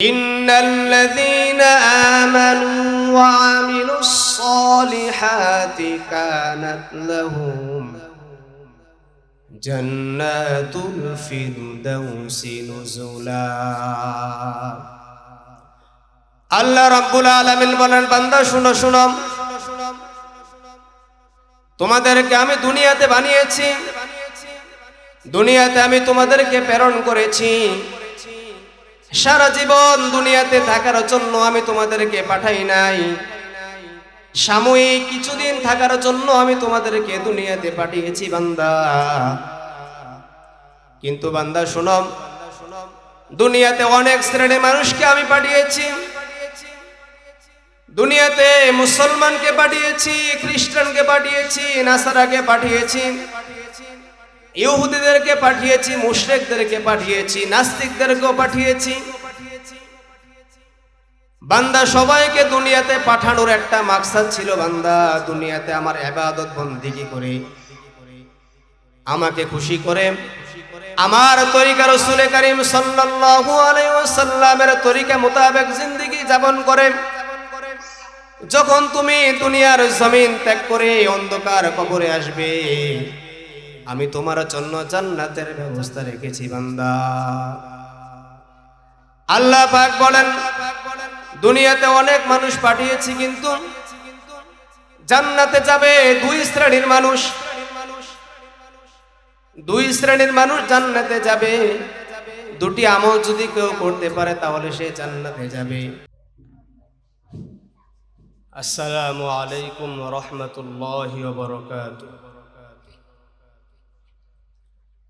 إن الذين آمنوا وعملوا الصالحات كانت لهم جنات الفردوس نزلا আল্লাহ রাব্বুল আলামিন বলেন বান্দা শুনো শুনো তোমাদেরকে আমি দুনিয়াতে বানিয়েছি দুনিয়াতে আমি তোমাদেরকে প্রেরণ করেছি সারা জীবন দুনিয়াতে থাকার জন্য আমি তোমাদেরকে পাঠাই নাই। সাময়িক কিছুদিন থাকার জন্য আমি তোমাদেরকে দুনিয়াতে পাঠিয়েছি, বান্দা। কিন্তু বান্দা শুনম দুনিয়াতে অনেক শ্রেণির মানুষকে আমি পাঠিয়েছি। দুনিয়াতে মুসলমানকে পাঠিয়েছি, খ্রিস্টানকে পাঠিয়েছি, নাসারাকে পাঠিয়েছি। ইহুদিদেরকে পাঠিয়েছি, মুশরেকদেরকে পাঠিয়েছি, নাস্তিকদেরকেও পাঠিয়েছি। বান্দা সবাইকে দুনিয়াতে পাঠানোর একটা মাকসাদ ছিল, বান্দা, দুনিয়াতে আমার এবাদত বন্দিগি করে? আমাকে খুশি করে। আমার তরিকা রসুল করিম সাল্লাল্লাহু আলাইহি তরিকা মোতাবেক জিন্দেগি যাপন করে। যখন তুমি দুনিয়ার জমিন ত্যাগ করে অন্ধকার কবরে আসবে আমি তোমার জন্য জান্নাতের ব্যবস্থা রেখেছি, বান্দা। আল্লাহ পাক বলেন, দুনিয়াতে অনেক মানুষ পাঠিয়েছি, কিন্তু জান্নাতে যাবে দুই শ্রেণির মানুষ। দুই শ্রেণির মানুষ জান্নাতে যাবে। দুটি আমল যদি কেউ করতে পারে, তাহলে সে জান্নাতে যাবে। আসসালামু আলাইকুম রহমতুল্লাহ বরকাতুহ।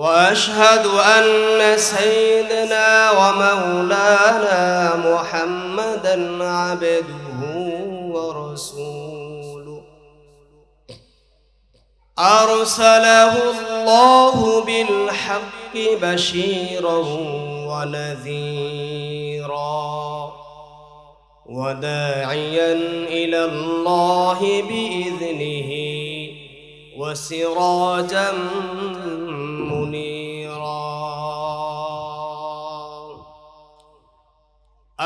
وأشهد أن سيدنا ومولانا محمدا عبده ورسوله. أرسله الله بالحق بشيرا ونذيرا وداعيا إلى الله بإذنه وسراجا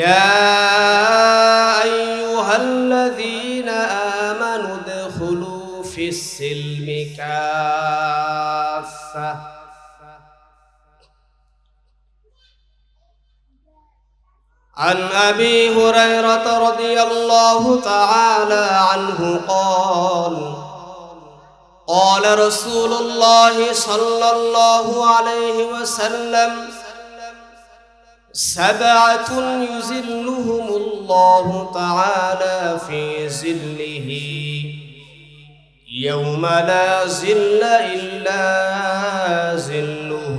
يا أيها الذين آمنوا ادخلوا في السلم كافة عن أبي هريرة رضي الله تعالى عنه قال قال رسول الله صلى الله عليه وسلم سبعة يزلهم الله تعالى في زله يوم لا زل إلا زله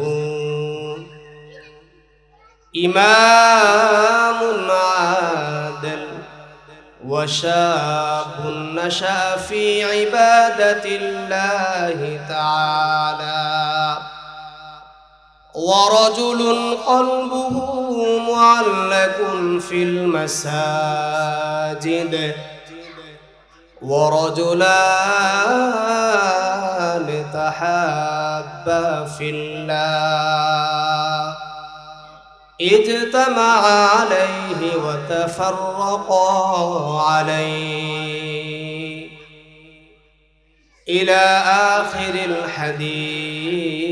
إمام عادل وشاب نشأ في عبادة الله تعالى. ورجل قلبه معلق في المساجد. ورجلان تحابا في الله. اجتمع عليه وتفرقا عليه. إلى آخر الحديث.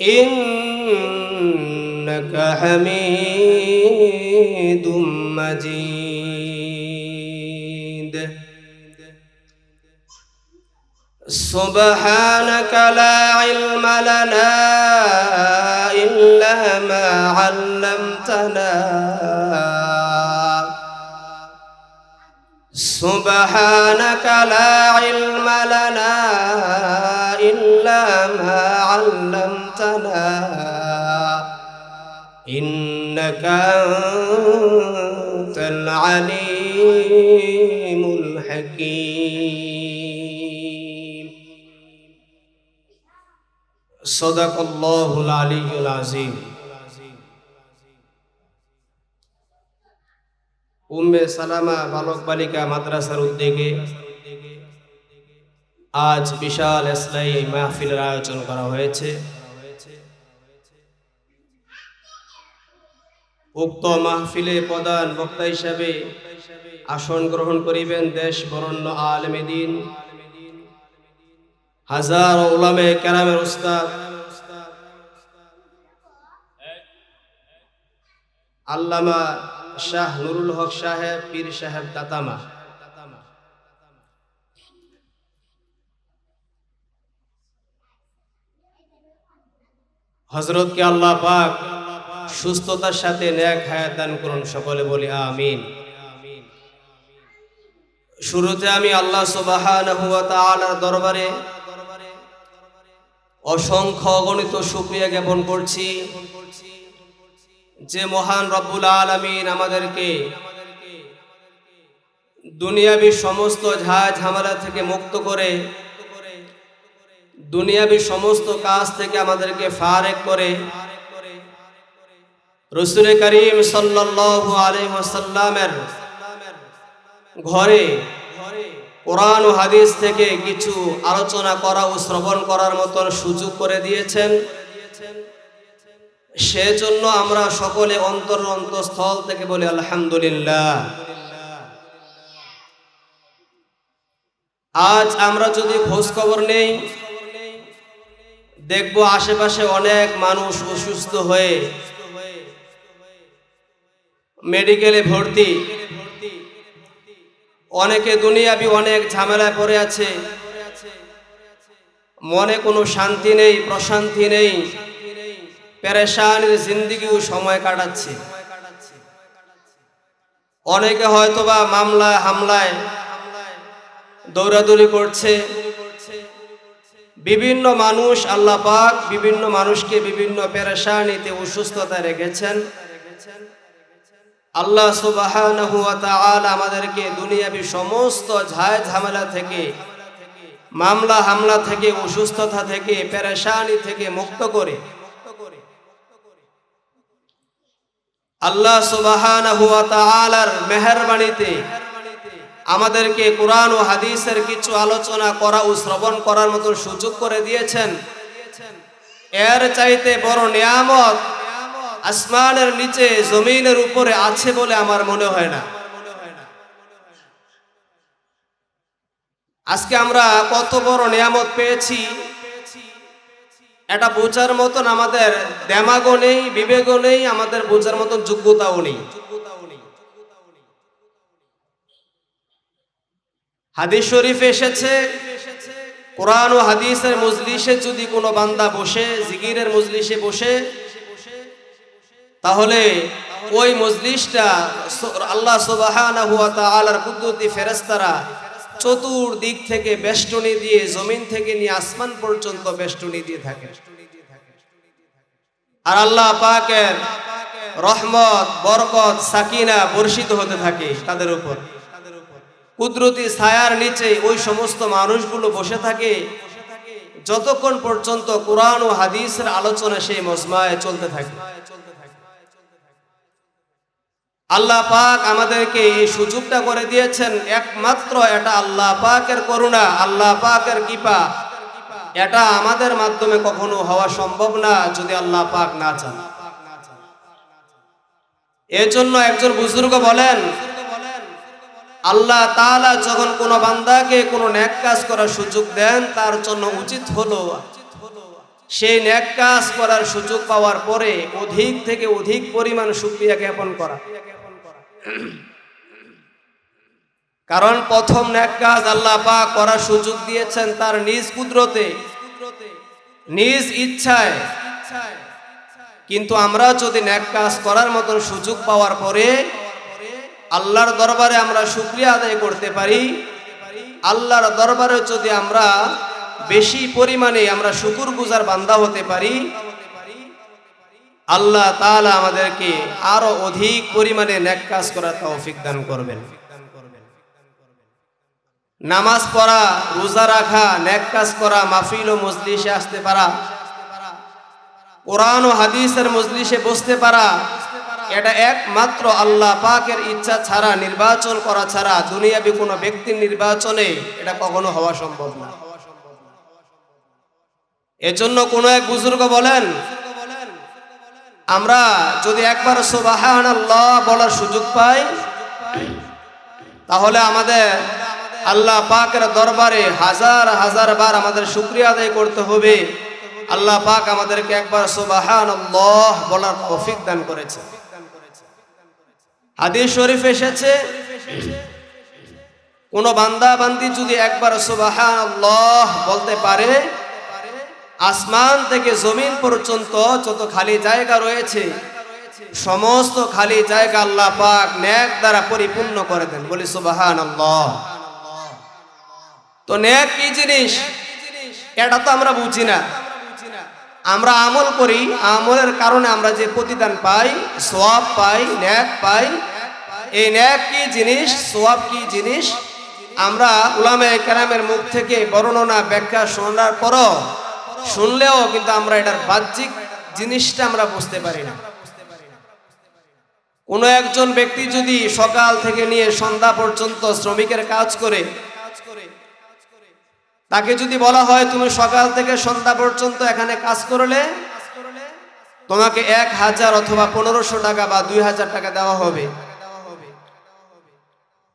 إنك حميد مجيد. سبحانك لا علم لنا إلا ما علمتنا. سبحانك لا علم لنا إلا ما علمتنا. إنك أنت العليم الحكيم صدق الله العلي العظيم উম্মে সালামা বালক বালিকা মাদ্রাসার উদ্যোগে আজ বিশাল ইসলাই মাহফিলের আয়োজন করা হয়েছে উক্ত মাহফিলে প্রধান বক্তা হিসাবে আসন গ্রহণ করিবেন দেশ বরণ্য আলমে দিন। হাজার ওলামে কেরামের উস্তাদ। আল্লামা শাহ নুরুল হক সাহেব, পীর সাহেব দাতামা হজরতকে আল্লাহ পাক সুস্থতার সাথে ন্যাক হায়াত দান করুন, সকলে বলি আমিন। শুরুতে আমি আল্লাহ তাআলার দরবারে অসংখ্য অগণিত শুকরিয়া জ্ঞাপন করছি যে মহান রব্বুল আলামিন আমাদেরকে দুনিয়াবি সমস্ত ঝাঁ ঝামেলা থেকে মুক্ত করে, দুনিয়াবি সমস্ত কাজ থেকে আমাদেরকে ফারেক করে রসুল করিম ওয়াসাল্লামের ঘরে কোরআন ও হাদিস থেকে কিছু আলোচনা করা ও শ্রবণ করার মতন সুযোগ করে দিয়েছেন। সেজন্য আমরা সকলে অন্তর অন্তঃস্থল থেকে বলি আলহামদুলিল্লাহ। আজ আমরা যদি খোঁজ খবর নেই, দেখব আশেপাশে অনেক মানুষ অসুস্থ হয়ে মেডিকেলে ভর্তি। অনেকে দুনিয়াবি অনেক ঝামেলায় পড়ে আছে। মনে কোনো শান্তি নেই, প্রশান্তি নেই। পেরেশানির জিন্দিগিও সময় কাটাচ্ছে। অনেকে হয়তোবা মামলায়, হামলায় দৌড়াদৌড়ি করছে। বিভিন্ন মানুষ, আল্লাহ পাক বিভিন্ন মানুষকে বিভিন্ন পেরেশানিতে অসুস্থতা রেখেছেন। আল্লাহ তাআলা আমাদেরকে দুনিয়াবি সমস্ত ঝায় ঝামেলা থেকে, মামলা হামলা থেকে, অসুস্থতা থেকে, পেরেশানি থেকে মুক্ত করে। আল্লাহ তাআলার মেহেরবানিতে আমাদেরকে কোরআন ও হাদিসের কিছু আলোচনা করা ও শ্রবণ করার মতো সুযোগ করে দিয়েছেন। এর চাইতে বড় নিয়ামত আসমানের নিচে জমিনের উপরে আছে বলে আমার মনে হয় না। আজকে আমরা কত বড় নিয়ামত পেয়েছি। এটা বোঝার মতন আমাদের দেমাগও নেই, বিবেকও নেই, আমাদের বোঝার মতন যোগ্যতাও নেই। হাদিস শরীফ এসেছে, কোরআন ও হাদিসের মজলিসে যদি কোনো বান্দা বসে জিগিরের মজলিসে বসে তাহলে ওই মজলিসটা আল্লাহ সুবহানাহু ওয়া তাআলার কুদরতি ফেরেশতারা চতুর্দিক থেকে বেষ্টনী দিয়ে, জমিন থেকে নিয়ে আসমান পর্যন্ত বেষ্টনী দিয়ে থাকে। আর আল্লাহ পাকের রহমত, বরকত, সাকিনা বর্ষিত হতে থাকে তাদের উপর। কুদরতি ছায়ার নিচে ওই সমস্ত মানুষগুলো বসে থাকে। যতক্ষণ পর্যন্ত কোরআন ও হাদিসের আলোচনা সেই মজমায় চলতে থাকে। আল্লাহ পাক আমাদেরকে এই সুযোগটা করে দিয়েছেন, একমাত্র এটা আল্লাহ পাকের করুণা, আল্লাহ পাকের কৃপা। এটা আমাদের মাধ্যমে কখনো হওয়া সম্ভব না যদি আল্লাহ পাক না চান। এজন্য একজন বুজুর্গ বলেন, আল্লাহ তাআলা যখন কোনো বান্দাকে কোনো ন্যাক কাজ করার সুযোগ দেন, তার জন্য উচিত হলো সেই ন্যাক কাজ করার সুযোগ পাওয়ার পরে অধিক থেকে অধিক পরিমাণ সুক্রিয়া জ্ঞাপন করা। কারণ প্রথম ন্যাক কাজ আল্লাহ পাক করার সুযোগ দিয়েছেন তার নিজ কুদরতে, নিজ ইচ্ছায়। কিন্তু আমরা যদি ন্যাক কাজ করার মতন সুযোগ পাওয়ার পরে আল্লাহর দরবারে আমরা শুক্রিয়া আদায় করতে পারি, আল্লাহর দরবারে যদি আমরা বেশি পরিমাণে আমরা শুকুর গুজার বান্দা হতে পারি আল্লাহ তাআলা আমাদেরকে আরও অধিক পরিমাণে ন্যাক কাজ করার তৌফিক দান করবেন। নামাজ পড়া, রোজা রাখা ন্যাক কাজ করা, মাহফিল ও মজলিসে আসতে পারা, কোরআন ও হাদিসের মজলিসে বসতে পারা, এটা একমাত্র আল্লাহ পাকের ইচ্ছা ছাড়া, নির্বাচন করা ছাড়া, দুনিয়াবি কোনো ব্যক্তির নির্বাচনে এটা কখনো হওয়া সম্ভব না। এজন্য কোনো এক বুজুর্গ বলেন আমরা যদি একবার সুবাহান আল্লাহ বলার সুযোগ পাই, তাহলে আমাদের আল্লাহ পাকের দরবারে হাজার হাজার বার আমাদের শুক্রিয়া আদায় করতে হবে। আল্লাহ পাক আমাদেরকে একবার সুবাহান আল্লাহ বলার তৌফিক দান করেছে। হাদিস শরীফ এসেছে। কোন বান্দা বান্দি যদি একবার সুবাহান আল্লাহ বলতে পারে আসমান থেকে জমিন পর্যন্ত যত খালি জায়গা রয়েছে, সমস্ত খালি জায়গা আল্লাহ পাক ন্যাক দ্বারা পরিপূর্ণ করে দেন। বলি সুবাহান তো ন্যাক কি জিনিস? এটা তো আমরা বুঝি না। আমরা আমল করি, আমলের কারণে আমরা যে প্রতিদান পাই সোয়াব পাই ন্যাক পাই, এই ন্যাক কি জিনিস সোয়াব কি জিনিস, আমরা উলামে কেরামের মুখ থেকে বর্ণনা, ব্যাখ্যা শোনার পরও শুনলেও কিন্তু আমরা এটার বাহ্যিক জিনিসটা আমরা বুঝতে পারি না। কোনো একজন ব্যক্তি যদি সকাল থেকে নিয়ে সন্ধ্যা পর্যন্ত শ্রমিকের কাজ করে, তাকে যদি বলা হয়, তুমি সকাল থেকে সন্ধ্যা পর্যন্ত এখানে কাজ করলে তোমাকে এক হাজার অথবা পনেরোশো টাকা বা দুই হাজার টাকা দেওয়া হবে।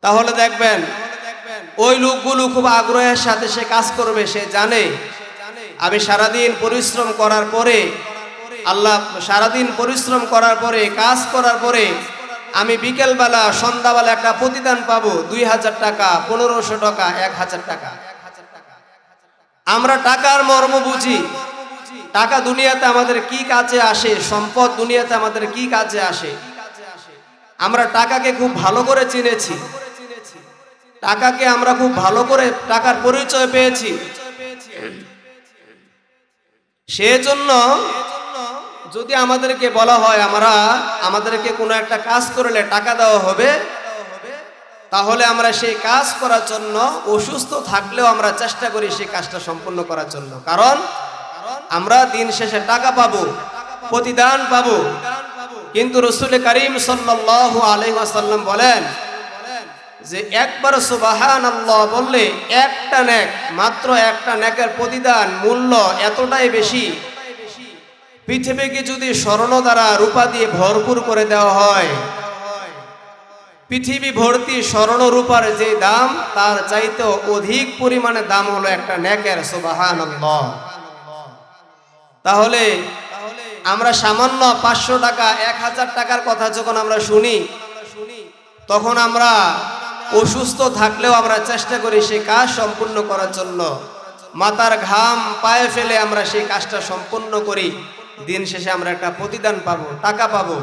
তাহলে দেখবেন, ওই লোকগুলো খুব আগ্রহের সাথে সে কাজ করবে, সে জানে আমি সারাদিন পরিশ্রম করার পরে, আল্লাহ সারাদিন পরিশ্রম করার পরে, কাজ করার পরে, আমি বিকেলবেলা, সন্ধ্যাবেলা একটা প্রতিদান পাবো দুই হাজার টাকা, পনেরোশো টাকা, এক হাজার টাকা। আমরা টাকার মর্ম বুঝি। টাকা দুনিয়াতে আমাদের কি কাজে আসে, সম্পদ দুনিয়াতে আমাদের কি কাজে আসে? আমরা টাকাকে খুব ভালো করে চিনেছি। টাকাকে আমরা খুব ভালো করে, টাকার পরিচয় পেয়েছি। সেজন্য যদি আমাদেরকে বলা হয়, আমরা আমাদেরকে কোনো একটা কাজ করলে টাকা দেওয়া হবে, তাহলে আমরা সেই কাজ করার জন্য অসুস্থ থাকলেও আমরা চেষ্টা করি সেই কাজটা সম্পূর্ণ করার জন্য। কারণ আমরা দিন শেষে টাকা পাবো, প্রতিদান পাবো। কিন্তু রসুল করিম সাল্লাহ আলহাসাল্লাম বলেন যে একবার সুবাহান আল্লাহ বললে একটা ন্যাক মাত্র একটা ন্যাকের প্রতিদান মূল্য এতটাই বেশি। পৃথিবীকে যদি স্বর্ণ দ্বারা রূপা দিয়ে ভরপুর করে দেওয়া হয়, পৃথিবী ভর্তি স্বর্ণ রূপার যে দাম, তার চাইতে অধিক পরিমাণে দাম হলো একটা ন্যাকের সুবাহান তাহলে আমরা সামান্য পাঁচশো টাকা, এক হাজার টাকার কথা যখন আমরা শুনি, তখন আমরা অসুস্থ থাকলেও আমরা চেষ্টা করি সেই কাজ সম্পূর্ণ করার জন্য। মাথার ঘাম পায়ে ফেলে আমরা সেই কাজটা সম্পূর্ণ করি। দিন শেষে আমরা একটা প্রতিদান পাবো, টাকা পাবো।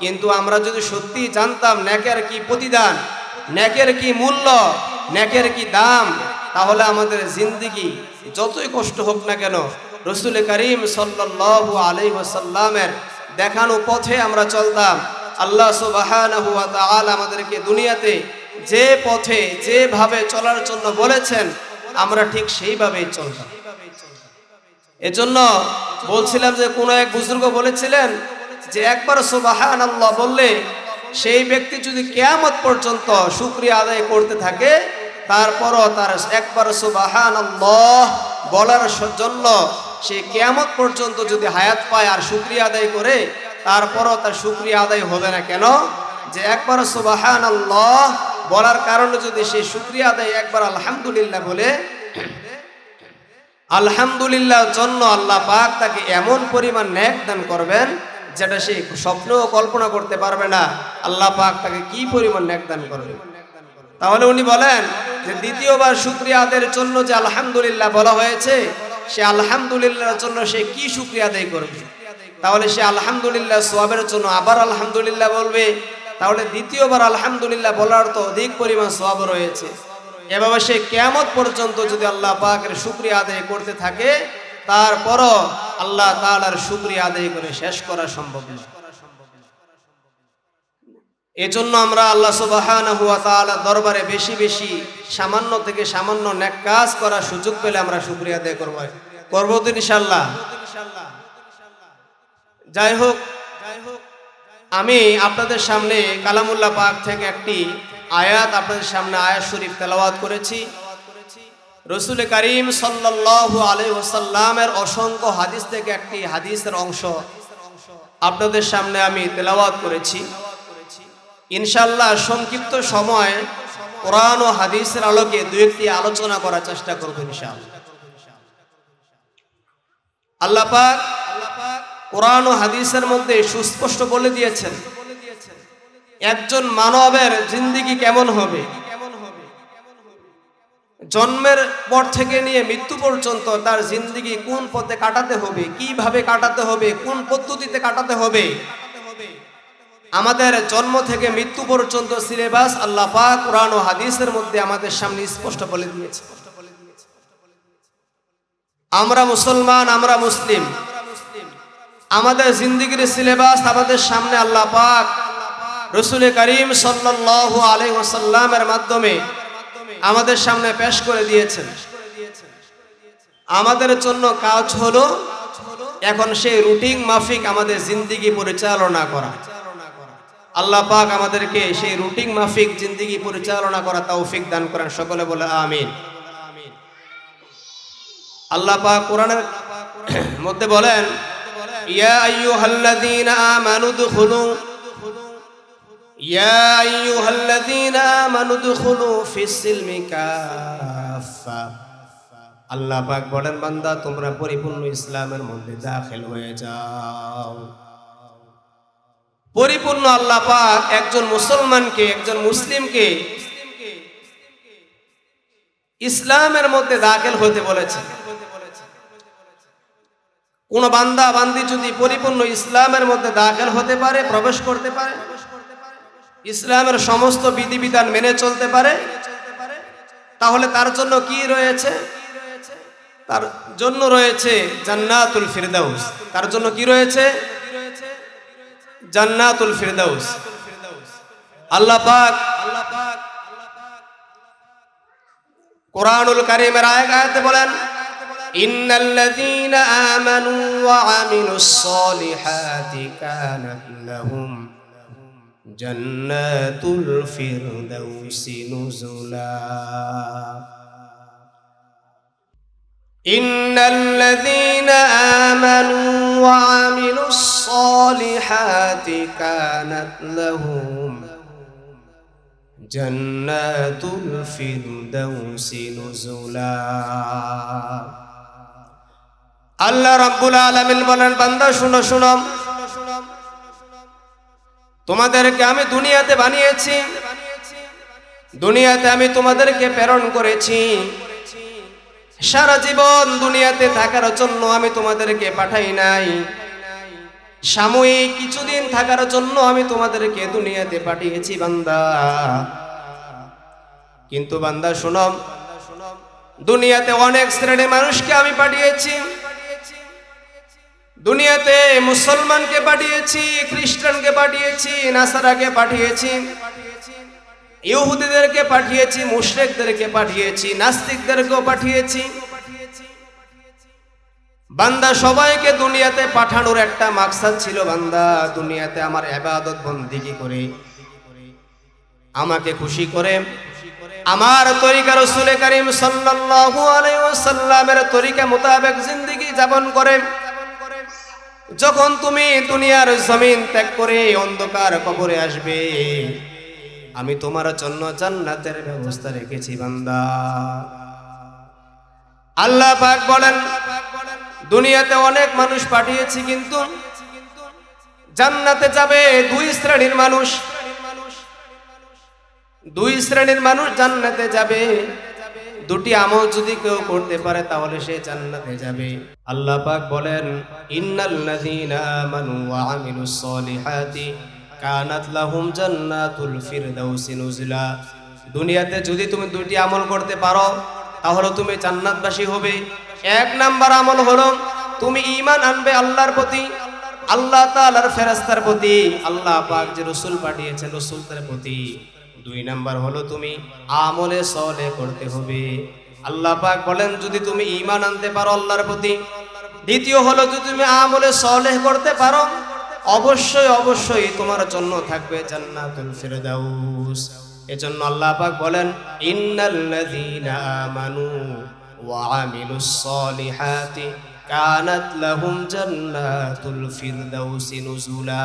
কিন্তু আমরা যদি সত্যি জানতাম ন্যাকের কি প্রতিদান, ন্যাকের কি মূল্য, ন্যাকের কি দাম, তাহলে আমাদের জিন্দিগি যতই কষ্ট হোক না কেন, রসুল করিম সাল্লাল্লাহু আলাইহি ওয়াসাল্লামের দেখানো পথে আমরা চলতাম। আল্লাহ তাআলা আমাদেরকে দুনিয়াতে যে পথে, যেভাবে চলার জন্য বলেছেন, আমরা ঠিক সেইভাবেই চলতাম। এজন্য বলছিলাম যে, কোনো এক বুজুর্গ বলেছিলেন যে, একবার সুবাহান আল্লাহ বললে সেই ব্যক্তি যদি কেয়ামত পর্যন্ত শুক্রিয়া আদায় করতে থাকে, তারপরও তার একবার সুবাহান আল্লাহ বলার জন্য সে কেয়ামত পর্যন্ত যদি হায়াত পায় আর শুক্রিয়া আদায় করে, তারপরও তার শুক্রিয়া আদায় হবে না কেন? যে, একবার সুবাহান আল্লাহ বলার কারণে যদি সে শুক্রিয়া আদায় একবার আলহামদুলিল্লাহ বলে, আলহামদুলিল্লাহর জন্য আল্লাহ পাক তাকে এমন পরিমাণ ন্যাক দান করবেন যেটা সে স্বপ্নও কল্পনা করতে পারবে না। আল্লাহ পাক তাকে কি পরিমাণ ন্যাক দান করবে? তাহলে উনি বলেন যে দ্বিতীয়বার শুক্রিয়া জন্য যে আলহামদুলিল্লাহ বলা হয়েছে, সে আলহামদুলিল্লাহর জন্য সে কি শুক্রিয়া আদায় করবে? তাহলে সে আলহামদুলিল্লাহ, সোয়াবের জন্য আবার আলহামদুলিল্লাহ বলবে তাহলে দ্বিতীয়বার আলহামদুলিল্লাহ বলার তো অধিক পরিমাণ সোয়াব রয়েছে। এভাবে সে কেয়ামত পর্যন্ত যদি আল্লাহ পাকের শুক্রিয়া আদায় করতে থাকে, তারপরও আল্লাহ তাআলার শুক্রিয়া আদায় করে শেষ করা সম্ভব নয় এজন্য আমরা আল্লাহ তাআলা দরবারে বেশি বেশি সামান্য থেকে সামান্য নেক কাজ করার সুযোগ পেলে আমরা শুকরিয়া আদায় করব। করব তো হোক যাই হোক আমি আপনাদের সামনে কালামুল্লাহ পাক থেকে একটি আয়াত আপনাদের সামনে আয়াত শরীফ তেলাওয়াত করেছি। রসুল করিম সাল্লাল্লাহু আলাইহি ওয়াসাল্লামের অসংখ্য হাদিস থেকে একটি হাদিসের অংশ আপনাদের সামনে আমি তেলাওয়াত করেছি। ইনশাল্লাহ সংক্ষিপ্ত সময় কোরআন ও হাদিসের আলোকে দু একটি আলোচনা করার চেষ্টা করব ইনশাআল্লাহ। আল্লাহ কোরআন ও হাদিসের মধ্যে সুস্পষ্ট বলে দিয়েছেন, একজন মানবের জিন্দিগি কেমন হবে? জন্মের পর থেকে নিয়ে মৃত্যু পর্যন্ত তার জিন্দিগি কোন পথে কাটাতে হবে, কীভাবে কাটাতে হবে, কোন পদ্ধতিতে কাটাতে হবে? আমাদের জন্ম থেকে মৃত্যু পর্যন্ত সিলেবাস আল্লাহ পাক কোরআন ও হাদিসের মধ্যে আমাদের সামনে স্পষ্ট বলে দিয়েছে। আমরা মুসলমান, আমরা মুসলিম আমাদের জিন্দিগির সিলেবাস আমাদের সামনে আল্লাহ পাক রসুল করিম সাল্লাল্লাহু আলাইহি ওয়াসাল্লামের মাধ্যমে আমাদের সামনে পেশ করে দিয়েছেন। আমাদের জন্য কাজ হলো এখন সেই রুটিন মাফিক আমাদের জিন্দিগি পরিচালনা করা। আল্লাহ পাক আমাদেরকে সেই রুটিন মাফিক জিন্দিগি পরিচালনা করা তৌফিক দান করেন। সকলে বলে আমিন। আল্লাহ পাক কোরআনের মধ্যে বলেন ইয়া আইয়ুহাল্লাযীনা আমানু দুখুলু ইয়া আইয়ুহাল্লাযীনা আমানু দুখুলু ফিস সিলমি কাফা আল্লাহ পাক বলেন, বান্দা, তোমরা পরিপূর্ণ ইসলামের মধ্যে দাখিল হয়ে যাও। পরিপূর্ণ আল্লাহ পাক একজন মুসলমানকে, একজন মুসলিমকে ইসলামের মধ্যে দাখিল হতে বলেছে কোন বান্দা, বান্দি যদি পরিপূর্ণ ইসলামের মধ্যে দাখিল হতে পারে, প্রবেশ করতে পারে, ইসলামের সমস্ত বিধিবিধান মেনে চলতে পারে, তাহলে তার জন্য কি রয়েছে? তার জন্য রয়েছে জান্নাতুল ফিরদাউস। তার জন্য কি রয়েছে? জান্নাতুল ফিরদাউস। আল্লাহ পাক আল্লাহ পাক কোরআনুল কারীমের আয়াত বলেন إن الذين آمنوا وعملوا الصالحات كانت لهم جنات الفردوس نزلا. إن الذين آمنوا وعملوا الصالحات كانت لهم جنات الفردوس نزلا. আল্লাহ রাব্বুল আলামিন বলেন, বান্দা, শুনো শুনো। তোমাদেরকে আমি দুনিয়াতে বানিয়েছি। দুনিয়াতে আমি তোমাদেরকে প্রেরণ করেছি। সারা জীবন দুনিয়াতে থাকার জন্য আমি তোমাদেরকে পাঠাই নাই। সাময়িক কিছুদিন থাকার জন্য আমি তোমাদেরকে দুনিয়াতে পাঠিয়েছি, বান্দা। কিন্তু বান্দা শুনম দুনিয়াতে অনেক শ্রেণির মানুষকে আমি পাঠিয়েছি। দুনিয়াতে মুসলমানকে পাঠিয়েছি, খ্রিস্টানকে পাঠিয়েছি, নাসারাকে পাঠিয়েছি, ইহুদিদেরকে পাঠিয়েছি, মুশরেকদেরকে পাঠিয়েছি, নাস্তিকদেরকেও পাঠিয়েছি। বান্দা সবাইকে দুনিয়াতে পাঠানোর একটা মাকসাদ ছিল, বান্দা, দুনিয়াতে আমার এবাদত বন্দিগি করে, আমাকে খুশি করে। আমার তরিকা রসুল করিম সাল্লাল্লাহু আলাইহি ওয়াসাল্লামের তরিকা মোতাবেক জিন্দেগি যাপন করে। যখন তুমি দুনিয়ার জমিন ত্যাগ করে অন্ধকার কবরে আসবে, আমি তোমার জন্য জান্নাতের ব্যবস্থা রেখেছি, বান্দা। আল্লাহ পাক বলেন, দুনিয়াতে অনেক মানুষ পাঠিয়েছি, কিন্তু জান্নাতে যাবে দুই শ্রেণির মানুষ। দুই শ্রেণির মানুষ জান্নাতে যাবে দুটি আমল যদি কেউ করতে পারে, তাহলে সে জান্নাতে যাবে। আল্লাহ পাক বলেন ইন্নাল্লাযীনা আমানু ওয়া আমিলুস সলিহাতি কানাত লাহুম জান্নাতুল ফিরদাউসি নুজলা দুনিয়াতে যদি তুমি দুটি আমল করতে পারো, তাহলে তুমি জান্নাতবাসী হবে। এক নাম্বার আমল হলো, তুমি ঈমান আনবে আল্লাহর প্রতি, আল্লাহ তাআলার ফেরেশতার প্রতি। আল্লাহ পাক যে রাসূল পাঠিয়েছেন রাসূলদের প্রতি। দুই নাম্বার হলো তুমি আমলে সলে করতে হবে। আল্লাহ পাক বলেন, যদি তুমি ইমান আনতে পারো আল্লাহর প্রতি। দ্বিতীয় হলো, যদি তুমি আমলে সলেহ করতে পারো, অবশ্যই অবশ্যই তোমার জন্য থাকবে জান্নাতুল ফিরদাউস। এজন্য আল্লাহ পাক বলেন ইন্নাল্লাযীনা আমানু ওয়া আমিলুস সলিহাতি কানাত লাহুম জান্নাতুল ফিরদাউসি নুজুলা।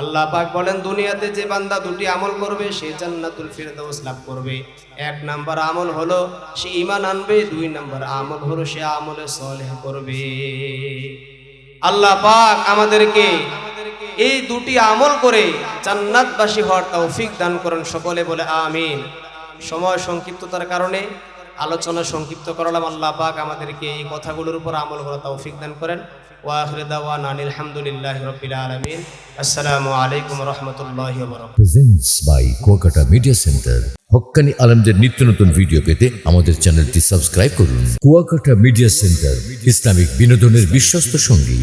আল্লাহ পাক বলেন, দুনিয়াতে যে বান্দা দুটি আমল করবে, সে জান্নাতুল ফিরদাউস লাভ করবে। এক নাম্বার আমল হলো, সে ঈমান আনবে, দুই নাম্বার আমল হলো, সে আমলে সলেহ করবে। আল্লাহ পাক আমাদেরকে এই দুটি আমল করে জান্নাতবাসী হওয়ার তৌফিক দান করেন, সকলে বলে আমিন। সময় সংক্ষিপ্ততার কারণে আলোচনা সংক্ষিপ্ত করলাম। আল্লাহ পাক আমাদেরকে এই কথাগুলোর উপর আমল করা তৌফিক দান করেন। ওয়াখির দাওয়ানা আলহামদুলিল্লাহি রাব্বিল আলামিন। আসসালামু আলাইকুম রহমতুল্লাহি presents by Kuakata media centre হক্কানি আলমদের নিত্য নতুন ভিডিও পেতে আমাদের চ্যানেলটি সাবস্ক্রাইব করুন। কুয়াকাটা মিডিয়া সেন্টার ইসলামিক বিনোদনের বিশ্বস্ত সঙ্গী।